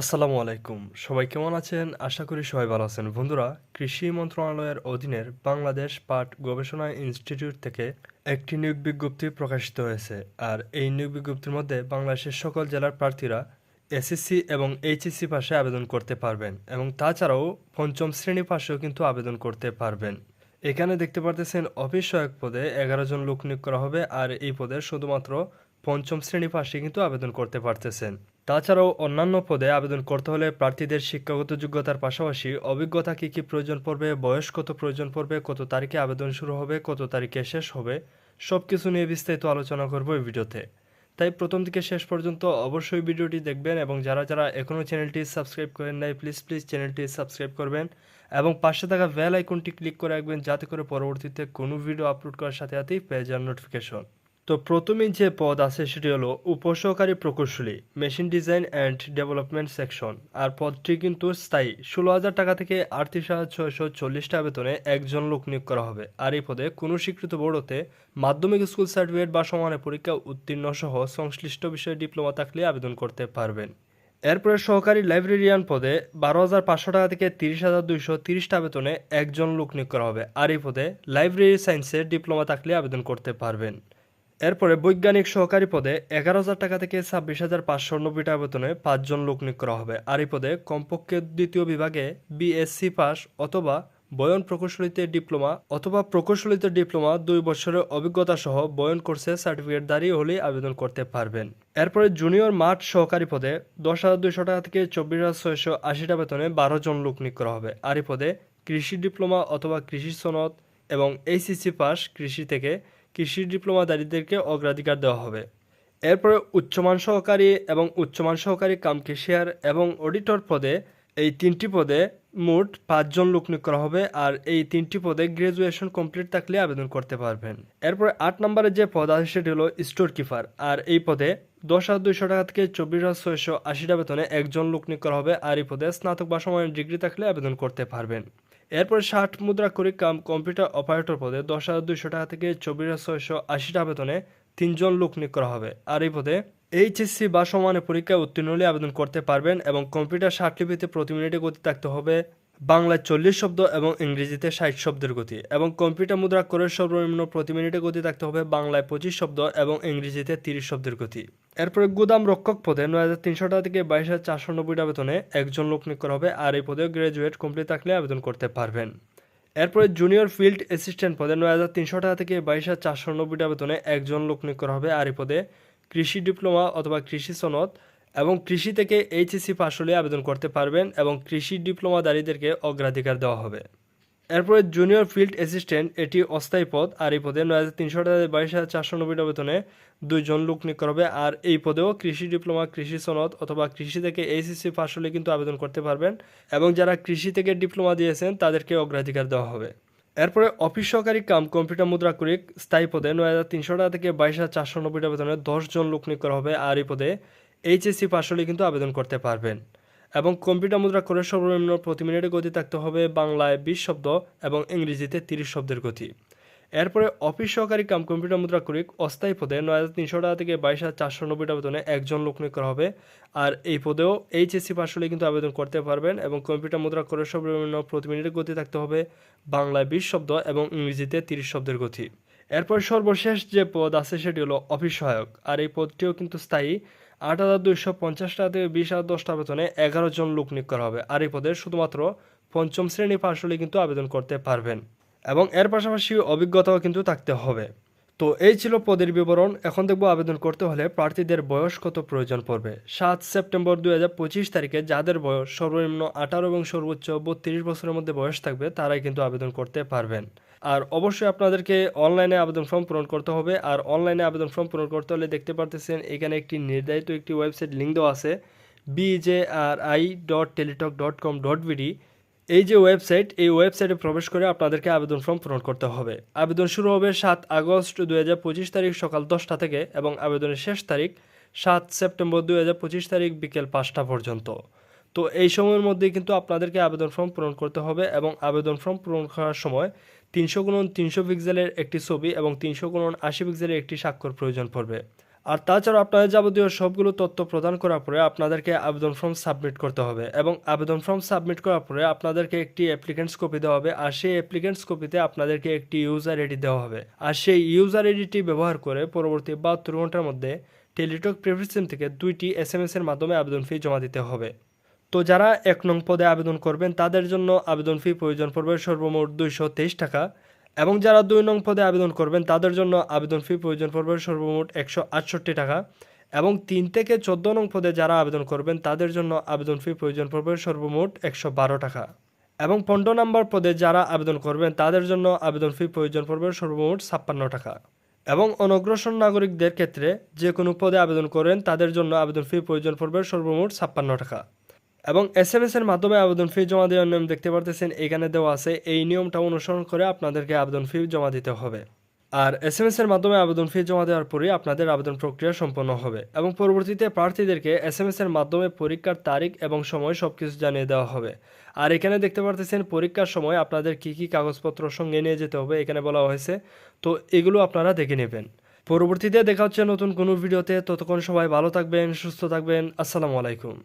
আসসালামু আলাইকুম। সবাই কেমন আছেন? আশা করি সবাই ভালো আছেন। বন্ধুরা, কৃষি মন্ত্রণালয়ের অধীনের বাংলাদেশ পাট গবেষণা ইনস্টিটিউট থেকে একটি নিয়োগ বিজ্ঞপ্তি প্রকাশিত হয়েছে। আর এই নিয়োগ বিজ্ঞপ্তির মধ্যে বাংলাদেশের সকল জেলার প্রার্থীরা এসএসসি এবং এইচএসসি পাশে আবেদন করতে পারবেন এবং তাছাড়াও পঞ্চম শ্রেণি পাশেও কিন্তু আবেদন করতে পারবেন। এখানে দেখতে পারতেছেন অফিস সহায়ক পদে এগারো জন লোক নিয়োগ করা হবে, আর এই পদে শুধুমাত্র পঞ্চম শ্রেণি পাশে কিন্তু আবেদন করতে পারতেছেন। তাছাড়াও অন্যান্য পদে আবেদন করতে হলে প্রার্থীদের শিক্ষাগত যোগ্যতার পাশাপাশি অভিজ্ঞতা কী কী প্রয়োজন পড়বে, বয়স কত প্রয়োজন পড়বে, কত তারিখে আবেদন শুরু হবে, কত তারিখে শেষ হবে সব কিছু নিয়ে বিস্তারিত আলোচনা করব এই ভিডিওতে। তাই প্রথম থেকে শেষ পর্যন্ত অবশ্যই ভিডিওটি দেখবেন এবং যারা যারা এখনও চ্যানেলটি সাবস্ক্রাইব করেন নাই, প্লিজ প্লিজ চ্যানেলটি সাবস্ক্রাইব করবেন এবং পাশে থাকা বেল আইকনটি ক্লিক করে রাখবেন যাতে করে পরবর্তীতে কোনো ভিডিও আপলোড করার সাথে সাথেই পেয়ে যান নোটিফিকেশন। তো প্রথমেই যে পদ আছে সেটি হলো উপসহকারী প্রকৌশলী, machine design and development section. আর পদটি কিন্তু স্থায়ী। ষোলো হাজার টাকা থেকে আটত্রিশ হাজার ছয়শো চল্লিশটা বেতনে একজন লোক নিয়োগ করা হবে। আর এই পদে কোনো স্বীকৃত বোর্ডতে মাধ্যমিক স্কুল সার্টিফিকেট বা সমানের পরীক্ষা উত্তীর্ণ সহ সংশ্লিষ্ট বিষয়ে ডিপ্লোমা থাকলে আবেদন করতে পারবেন। এরপরে সহকারী লাইব্রেরিয়ান পদে বারো হাজার পাঁচশো টাকা থেকে তিরিশ হাজার দুইশো তিরিশটা বেতনে একজন লোক নিয়োগ করা হবে। আর এই পদে লাইব্রেরি সায়েন্সের ডিপ্লোমা থাকলে আবেদন করতে পারবেন। এরপরে বৈজ্ঞানিক সহকারী পদে এগারো হাজার টাকা থেকে ছাব্বিশ হাজার পাঁচশো নব্বই টাকা বেতনে পাঁচজন লোক নিয়োগ করা হবে। আর এই পদে কমপক্ষে দ্বিতীয় বিভাগে বিএসসি পাস অথবা বয়ন প্রকৌশলীতে ডিপ্লোমা অথবা প্রকৌশলীতে ডিপ্লোমা দুই বছরের অভিজ্ঞতা সহ বয়ন কোর্সে সার্টিফিকেট দাঁড়িয়ে হলেই আবেদন করতে পারবেন। এরপরে জুনিয়র মাঠ সহকারী পদে দশ হাজার দুইশো টাকা থেকে চব্বিশ হাজার ছয়শো আশিটা বেতনে বারো জন লোক নিয়োগ করা হবে। আর এই পদে কৃষি ডিপ্লোমা অথবা কৃষি সনদ এবং এইচএসসি পাস কৃষি থেকে কৃষি ডিপ্লোমাধারীদেরকে অগ্রাধিকার দেওয়া হবে। এরপরে উচ্চমান সহকারী এবং উচ্চমান সহকারী কাম কেশিয়ার এবং অডিটর পদে এই তিনটি পদে মোট পাঁচজন লোক নিয়োগ করা হবে আর এই তিনটি পদে গ্রাজুয়েশন কমপ্লিট থাকলে আবেদন করতে পারবেন। এরপরে আট নম্বরে যে পদ আছে সেটি হলো স্টোর কিপার আর এই পদে দশ হাজার দুইশো টাকা থেকে চব্বিশ হাজার ছয়শো আশিটা বেতনে একজন লোক নিয়োগ করা হবে আর এই পদে স্নাতক বা সমানের ডিগ্রি থাকলে আবেদন করতে পারবেন। এরপরে ষাট মুদ্রা করে কাম কম্পিউটার অপারেটর পদে দশ হাজার দুইশো টাকা থেকে চব্বিশ হাজার ছয়শো আশিটা বেতনে তিনজন লোক নিয়োগ করা হবে। আর এই পদে এইচএসসি বা সমানের পরীক্ষায় উত্তীর্ণ হলে আবেদন করতে পারবেন এবং কম্পিউটার ষাট লিপিতে প্রতি মিনিটে গতি থাকতে হবে বাংলায় চল্লিশ শব্দ এবং ইংরেজিতে ষাট শব্দের গতি এবং কম্পিউটার মুদ্রা করে সর্বনিম্ন প্রতি মিনিটে গতি থাকতে হবে বাংলায় পঁচিশ শব্দ এবং ইংরেজিতে তিরিশ শব্দের গতি। এরপরে গুদাম রক্ষক পদে নয় হাজার তিনশো টাকা থেকে বাইশ হাজার চারশো নব্বইটা বেতনে একজন লোক নিয়োগ করা হবে আর এই পদে গ্রাজুয়েট কমপ্লিট থাকলে আবেদন করতে পারবেন। এরপরে জুনিয়র ফিল্ড অ্যাসিস্ট্যান্ট পদে নয় হাজার তিনশো টাকা থেকে বাইশ হাজার চারশো নব্বইটা বেতনে একজন লোক নিয়োগ করা হবে আর এই পদে কৃষি ডিপ্লোমা অথবা কৃষি সনদ এবং কৃষি থেকে এইচএসসি পাশ হলে আবেদন করতে পারবেন এবং কৃষি ডিপ্লোমাধারীদেরকে অগ্রাধিকার দেওয়া হবে। এরপরে জুনিয়র ফিল্ড অ্যাসিস্ট্যান্ট, এটি অস্থায়ী পদ, আর এই পদে নয় হাজার তিনশো টাকা বাইশ হাজার চারশো নব্বইটা বেতনে দুইজন লোক নিয়োগ হবে। আর এই পদেও কৃষি ডিপ্লোমা, কৃষি সনদ অথবা কৃষি থেকে এইচএসসি পাশ হলে কিন্তু আবেদন করতে পারবেন এবং যারা কৃষি থেকে ডিপ্লোমা দিয়েছেন, তাদেরকে অগ্রাধিকার দেওয়া হবে। এরপরে অফিস সহকারী কাম, কম্পিউটার মুদ্রা করিক, স্থায়ী পদে নয় হাজার তিনশো টাকা থেকে বাইশ হাজার চারশো নব্বইটা বেতনে দশজন লোক নিয়োগ করা হবে। আর এই পদে এইচএসসি পাশ হলে কিন্তু আবেদন করতে পারবেন। এবং কম্পিউটার মুদ্রা করে সর্বনিম্ন প্রতি মিনিটে গতি থাকতে হবে বাংলায় বিশ শব্দ এবং ইংরেজিতে তিরিশ শব্দের গতি। এরপরে অফিস সহকারী কাম কম্পিউটার মুদ্রা করিক অস্থায়ী পদে নয় হাজার তিনশো টাকা থেকে বাইশ হাজার চারশো নব্বইটা বেতনে একজন লোক নিয়োগ করা হবে। আর এই পদেও এইচএসসি পাশ হলে কিন্তু আবেদন করতে পারবেন এবং কম্পিউটার মুদ্রা করে সর্বনিম্ন প্রতি মিনিটে গতি থাকতে হবে বাংলায় বিশ শব্দ এবং ইংরেজিতে তিরিশ শব্দের গতি। এরপর সর্বশেষ যে পদ আছে সেটি হলো অফিস সহায়ক। আর এই পদটিও কিন্তু স্থায়ী। আট হাজার দুইশো পঞ্চাশ টাকা থেকে বিশ হাজার দশটা বেতনে এগারো জন লোক নিয়োগ করা হবে। আর এই পদে শুধুমাত্র পঞ্চম শ্রেণি পাশ হলে কিন্তু আবেদন করতে পারবেন। এবং এর পাশাপাশি অভিজ্ঞতাও কিন্তু থাকতে হবে। তো এই ছিল পদের বিবরণ। এখন দেখব আবেদন করতে হলে প্রার্থীদের বয়স কত প্রয়োজন পড়বে। সাত সেপ্টেম্বর দুই হাজার পঁচিশ তারিখে যাদের বয়স সর্বনিম্ন আঠারো এবং সর্বোচ্চ বত্রিশ বছরের মধ্যে বয়স থাকবে, তারাই কিন্তু আবেদন করতে পারবেন। আর অবশ্যই আপনাদেরকে অনলাইনে আবেদন ফর্ম পূরণ করতে হবে। আর অনলাইনে আবেদন ফর্ম পূরণ করতে হলে দেখতে পারতেছেন, এখানে একটি নির্ধারিত একটি ওয়েবসাইট লিঙ্ক দেওয়া আছে BJRI dot Teletalk dot com dot BD এই যে ওয়েবসাইট এই ওয়েবসাইটে প্রবেশ করে আপনাদেরকে আবেদন ফর্ম পূরণ করতে হবে। আবেদন শুরু হবে সাত আগস্ট দু হাজার পঁচিশ তারিখ সকাল দশটা থেকে এবং আবেদনের শেষ তারিখ সাত সেপ্টেম্বর দু হাজার পঁচিশ তারিখ বিকেল পাঁচটা পর্যন্ত। তো এই সময়ের মধ্যে কিন্তু আপনাদেরকে আবেদন ফর্ম পূরণ করতে হবে এবং আবেদন ফর্ম পূরণ করার সময় তিনশো গুণন তিনশো পিক্সেলের একটি ছবি এবং তিনশো গুণন আশি পিক্সেলের একটি স্বাক্ষর প্রয়োজন পড়বে। আর তাছাড়া আপনাদের যাবতীয় সবগুলো তথ্য প্রদান করার পরে আপনাদেরকে আবেদন ফর্ম সাবমিট করতে হবে এবং আবেদন ফর্ম সাবমিট করার পরে আপনাদেরকে একটি অ্যাপ্লিকেন্টস কপি দেওয়া হবে আর সেই অ্যাপ্লিকেন্টস কপিতে আপনাদেরকে একটি ইউজার আইডি দেওয়া হবে। আর সেই ইউজার আইডিটি ব্যবহার করে পরবর্তী বাহাত্তর ঘণ্টার মধ্যে টেলিটক প্রিভিসিম থেকে দুইটি এস এম এর মাধ্যমে আবেদন ফি জমা দিতে হবে। তো যারা এক নং পদে আবেদন করবেন, তাদের জন্য আবেদন ফি প্রয়োজন পড়বে সর্বমোট দুইশো তেইশ টাকা। এবং যারা দুই নং পদে আবেদন করবেন, তাদের জন্য আবেদন ফি প্রয়োজন পড়বে সর্বমোট একশো আটষট্টি টাকা। এবং তিন থেকে চোদ্দ নং পদে যারা আবেদন করবেন, তাদের জন্য আবেদন ফি প্রয়োজন পড়বে সর্বমোট একশো বারো টাকা। এবং পনেরো নম্বর পদে যারা আবেদন করবেন, তাদের জন্য আবেদন ফি প্রয়োজন পড়বে সর্বমোট ছাপ্পান্ন টাকা। এবং অনগ্রসর নাগরিকদের ক্ষেত্রে যে কোনো পদে আবেদন করেন, তাদের জন্য আবেদন ফি প্রয়োজন পড়বে সর্বমোট ছাপ্পান্ন টাকা। এবং এস এম এস এর মাধ্যমে আবেদন ফি জমা দেওয়ার নিয়ম দেখতে পারতেছেন, এখানে দেওয়া আছে, এই নিয়মটা অনুসরণ করে আপনাদেরকে আবেদন ফি জমা দিতে হবে। আর এস এম এস এর মাধ্যমে আবেদন ফি জমা দেওয়ার পরে আপনাদের আবেদন প্রক্রিয়া সম্পন্ন হবে এবং পরবর্তীতে প্রার্থীদেরকে এস এম এস এর মাধ্যমে পরীক্ষার তারিখ এবং সময় সব কিছু জানিয়ে দেওয়া হবে। আর এখানে দেখতে পারতেছেন, পরীক্ষার সময় আপনাদের কি কি কাগজপত্র সঙ্গে নিয়ে যেতে হবে এখানে বলা হয়েছে। তো এগুলো আপনারা দেখে নেবেন। পরবর্তীতে দেখা হচ্ছে নতুন কোনো ভিডিওতে। ততক্ষণ সবাই ভালো থাকবেন, সুস্থ থাকবেন। আসসালামু আলাইকুম।